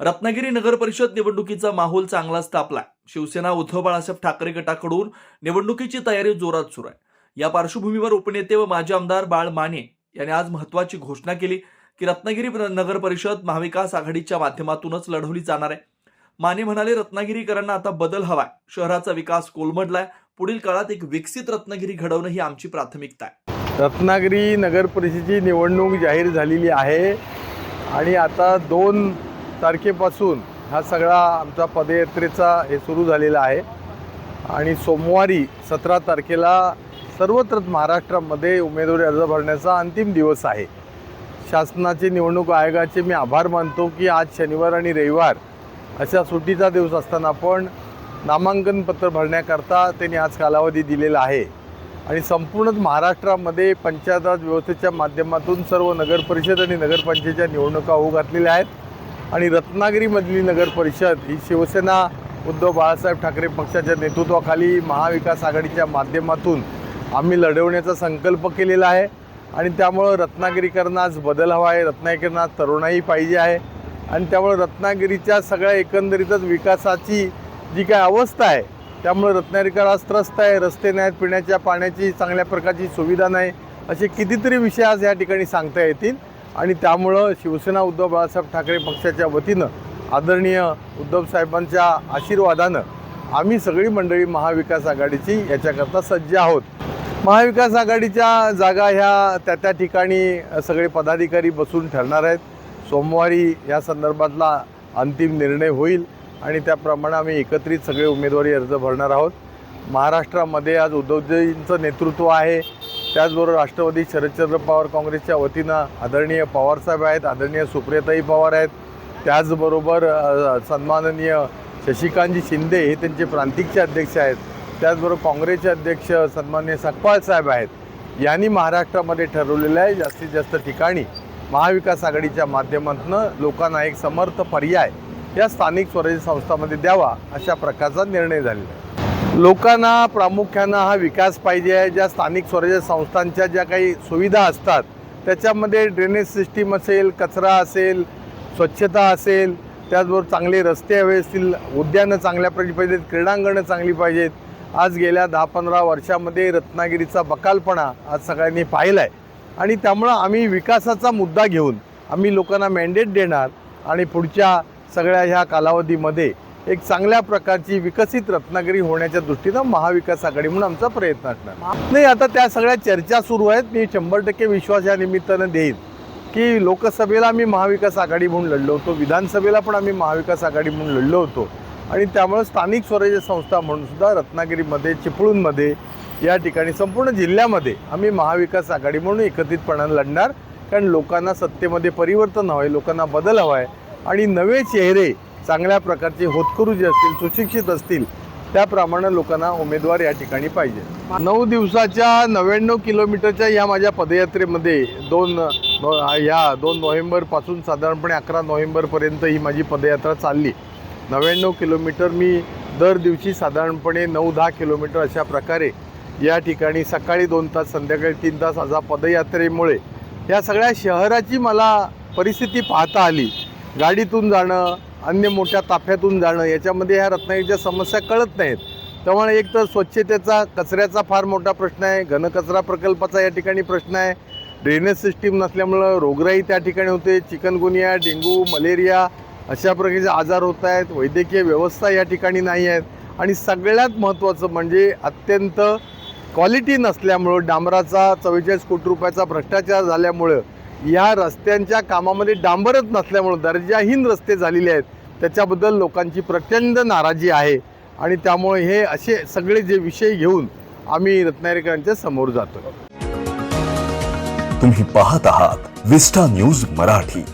रत्नागिरी नगर परिषद निवडणुकीचा माहोल चांगलाच तापलाय शिवसेना उद्धव बाळासाहेब ठाकरे गटाकडून निवडणुकीची तयारी जोरात सुरू आहे. या पार्श्वभूमीवर उपनेते व माजी आमदार बाळ माने यांनी आज महत्वाची घोषणा केली की रत्नागिरी नगर परिषद महाविकास आघाडीच्या माध्यमातूनच लढवली जाणार आहे. माने म्हणाले रत्नागिरीकरांना आता बदल हवाय. शहराचा विकास कोलमडलाय. पुढील काळात एक विकसित रत्नागिरी घडवणं ही आमची प्राथमिकता आहे. रत्नागिरी नगर परिषदेची निवडणूक जाहीर झालेली आहे आणि आता दोन तारखेपासून हा सगळा आमचा पदयात्रेचा हे सुरू झालेला आहे. आणि सोमवारी सतरा तारखेला सर्वत्र महाराष्ट्रामध्ये उमेदवारी अर्ज भरण्याचा अंतिम दिवस आहे. शासनाचे निवडणूक आयोगाचे मी आभार मानतो की आज शनिवार आणि रविवार अशा सुट्टीचा दिवस असताना पण नामांकन पत्र भरण्याकरता त्यांनी आज कालावधी दिलेला आहे. आणि संपूर्ण महाराष्ट्रामध्ये पंचायत राज व्यवस्थेच्या माध्यमातून सर्व नगरपरिषद आणि नगरपंचायतच्या निवडणुका होऊ घातलेल्या आहेत. आणि रत्नागिरीमधली नगरपरिषद ही शिवसेना उद्धव बाळासाहेब ठाकरे पक्षाच्या नेतृत्वाखाली महाविकास आघाडीच्या माध्यमातून आम्ही लढवण्याचा संकल्प केलेला आहे. आणि त्यामुळं रत्नागिरीकरांना आज बदल हवा आहे. रत्नागिरीकरांना तरुणाई पाहिजे आहे. आणि त्यामुळे रत्नागिरीच्या सगळ्या एकंदरीतच विकासाची जी काय अवस्था आहे त्यामुळे रत्नागिरीकर आज त्रस्त आहे. रस्ते नाहीत पिण्याच्या पाण्याची चांगल्या प्रकारची सुविधा नाही. असे कितीतरी विषय आज या ठिकाणी सांगता येतील. आणि त्यामुळं शिवसेना उद्धव बाळासाहेब ठाकरे पक्षाच्या वतीनं आदरणीय उद्धव साहेबांच्या आशीर्वादानं आम्ही सगळी मंडळी महाविकास आघाडीची याच्याकरता सज्ज आहोत. महाविकास आघाडीच्या जागा ह्या त्या त्या ठिकाणी सगळे पदाधिकारी बसून ठरणार आहेत. सोमवारी या संदर्भातला अंतिम निर्णय होईल आणि त्याप्रमाणे आम्ही एकत्रित सगळे उमेदवारी अर्ज भरणार आहोत. महाराष्ट्रामध्ये आज उद्धवजींचं नेतृत्व आहे. त्याचबरोबर राष्ट्रवादी शरदचंद्र पवार काँग्रेसच्या वतीनं आदरणीय पवारसाहेब आहेत आदरणीय सुप्रियताई पवार आहेत. त्याचबरोबर सन्माननीय शशिकांतजी शिंदे हे त्यांचे प्रांतिकचे अध्यक्ष आहेत. त्याचबरोबर काँग्रेसचे अध्यक्ष सन्माननीय सकपाळ साहेब आहेत. यांनी महाराष्ट्रामध्ये ठरवलेलं आहे जास्तीत जास्त ठिकाणी महाविकास आघाडीच्या माध्यमातून लोकांना एक समर्थ पर्याय या स्थानिक स्वराज्य संस्थांमध्ये द्यावा अशा प्रकारचा निर्णय झालेला आहे. लोकांना प्रामुख्यानं हा विकास पाहिजे आहे. ज्या स्थानिक स्वराज्य संस्थांच्या ज्या काही सुविधा असतात त्याच्यामध्ये ड्रेनेज सिस्टीम असेल कचरा असेल स्वच्छता असेल त्याचबरोबर चांगले रस्ते हवे असतील उद्यानं चांगल्या पाहिजेत क्रीडांगणं चांगली पाहिजेत आज गेल्या दहा पंधरा वर्षामध्ये रत्नागिरीचा बकालपणा आज सगळ्यांनी पाहिला आहे आणि त्यामुळं आम्ही विकासाचा मुद्दा घेऊन आम्ही लोकांना मॅन्डेट देणार आणि पुढच्या सगळ्या ह्या कालावधीमध्ये एक चांगल्या प्रकारची विकसित रत्नागिरी होण्याच्या दृष्टीनं महाविकास आघाडी म्हणून आमचा प्रयत्न असणार. नाही आता त्या सगळ्या चर्चा सुरू आहेत. मी शंभर टक्के विश्वास या निमित्तानं देईन की लोकसभेला आम्ही महाविकास आघाडी म्हणून लढलो होतो. विधानसभेला पण आम्ही महाविकास आघाडी म्हणून लढलो होतो. आणि त्यामुळे स्थानिक स्वराज्य संस्था म्हणून सुद्धा रत्नागिरीमध्ये चिपळूणमध्ये या ठिकाणी संपूर्ण जिल्ह्यामध्ये आम्ही महाविकास आघाडी म्हणून एकत्रितपणानं लढणार. कारण लोकांना सत्तेमध्ये परिवर्तन हवं आहे लोकांना बदल हवा आहे आणि नवे चेहरे चांगल्या प्रकारचे होतकरू जे असतील सुशिक्षित असतील त्याप्रमाणे लोकांना उमेदवार या ठिकाणी पाहिजे. नऊ दिवसाच्या नव्याण्णव किलोमीटरच्या या माझ्या पदयात्रेमध्ये दोन ह्या दोन नोव्हेंबरपासून साधारणपणे अकरा नोव्हेंबरपर्यंत ही माझी पदयात्रा चालली. नव्याण्णव किलोमीटर मी दर दिवशी साधारणपणे नऊ दहा किलोमीटर अशा प्रकारे या ठिकाणी सकाळी दोन तास संध्याकाळी तीन तास असा पदयात्रेमुळे या सगळ्या शहराची मला परिस्थिती पाहता आली. गाडीतून जाणं अन्य मोठ्या ताफ्यातून जाणं याच्यामध्ये ह्या रत्नागिरीच्या समस्या कळत नाहीत. त्यामुळे एक तर स्वच्छतेचा कचऱ्याचा फार मोठा प्रश्न आहे घनकचरा प्रकल्पाचा या ठिकाणी प्रश्न आहे. ड्रेनेज सिस्टीम नसल्यामुळं रोगराई त्या ठिकाणी होते चिकनगुनिया डेंगू मलेरिया अशा प्रकारचे आजार होत आहेत वैद्यकीय व्यवस्था या ठिकाणी नाही आहेत. आणि सगळ्यात महत्त्वाचं म्हणजे अत्यंत क्वालिटी नसल्यामुळं डांबराचा चव्वेचाळीस कोटी रुपयाचा भ्रष्टाचार झाल्यामुळं या रस्त्यांच्या कामामध्ये डांबरच नसल्यामुळं दर्जाहीन रस्ते झालेले आहेत. त्याच्याबद्दल लोकांची प्रचंड नाराजी आहे. आणि त्यामुळे हे असे सगळे जे विषय घेऊन आम्ही रत्नागिरीकरांच्या समोर जातो तुम्ही पाहत आहात विस्टा न्यूज मराठी.